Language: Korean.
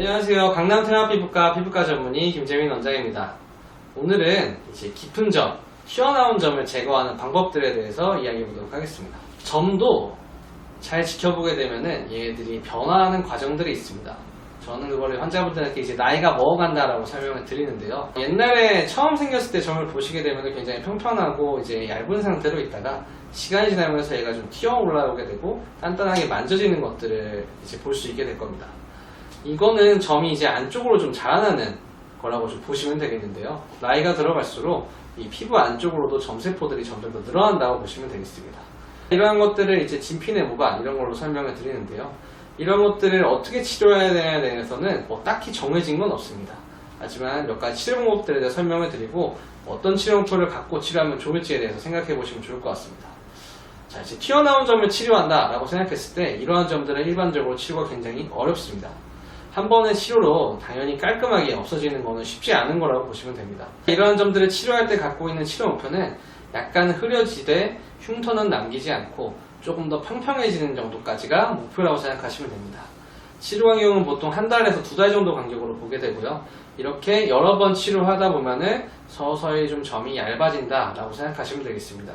안녕하세요. 강남 테라피부과 피부과 전문의 김재민 원장입니다. 오늘은 이제 깊은 점, 튀어나온 점을 제거하는 방법들에 대해서 이야기해 보도록 하겠습니다. 점도 잘 지켜보게 되면은 얘들이 변화하는 과정들이 있습니다. 저는 그거를 환자분들한테 이제 나이가 먹어간다라고 설명을 드리는데요. 옛날에 처음 생겼을 때 점을 보시게 되면 굉장히 평평하고 이제 얇은 상태로 있다가 시간이 지나면서 얘가 좀 튀어 올라오게 되고 단단하게 만져지는 것들을 이제 볼 수 있게 될 겁니다. 이거는 점이 이제 안쪽으로 좀 자라나는 거라고 좀 보시면 되겠는데요. 나이가 들어갈수록 이 피부 안쪽으로도 점세포들이 점점 더 늘어난다고 보시면 되겠습니다. 이러한 것들을 이제 진피내 모발 이런 걸로 설명을 드리는데요. 이런 것들을 어떻게 치료해야 되냐에 대해서는 뭐 딱히 정해진 건 없습니다. 하지만 몇 가지 치료 방법들에 대해 설명을 드리고 어떤 치료 목표를 갖고 치료하면 좋을지에 대해서 생각해 보시면 좋을 것 같습니다. 자, 이제 튀어나온 점을 치료한다 라고 생각했을 때 이러한 점들은 일반적으로 치료가 굉장히 어렵습니다. 한 번의 치료로 당연히 깔끔하게 없어지는 것은 쉽지 않은 거라고 보시면 됩니다. 이러한 점들을 치료할 때 갖고 있는 치료 목표는 약간 흐려지되 흉터는 남기지 않고 조금 더 평평해지는 정도까지가 목표라고 생각하시면 됩니다. 치료 간격은 보통 한 달에서 두 달 정도 간격으로 보게 되고요. 이렇게 여러 번 치료하다 보면은 서서히 좀 점이 얇아진다라고 생각하시면 되겠습니다.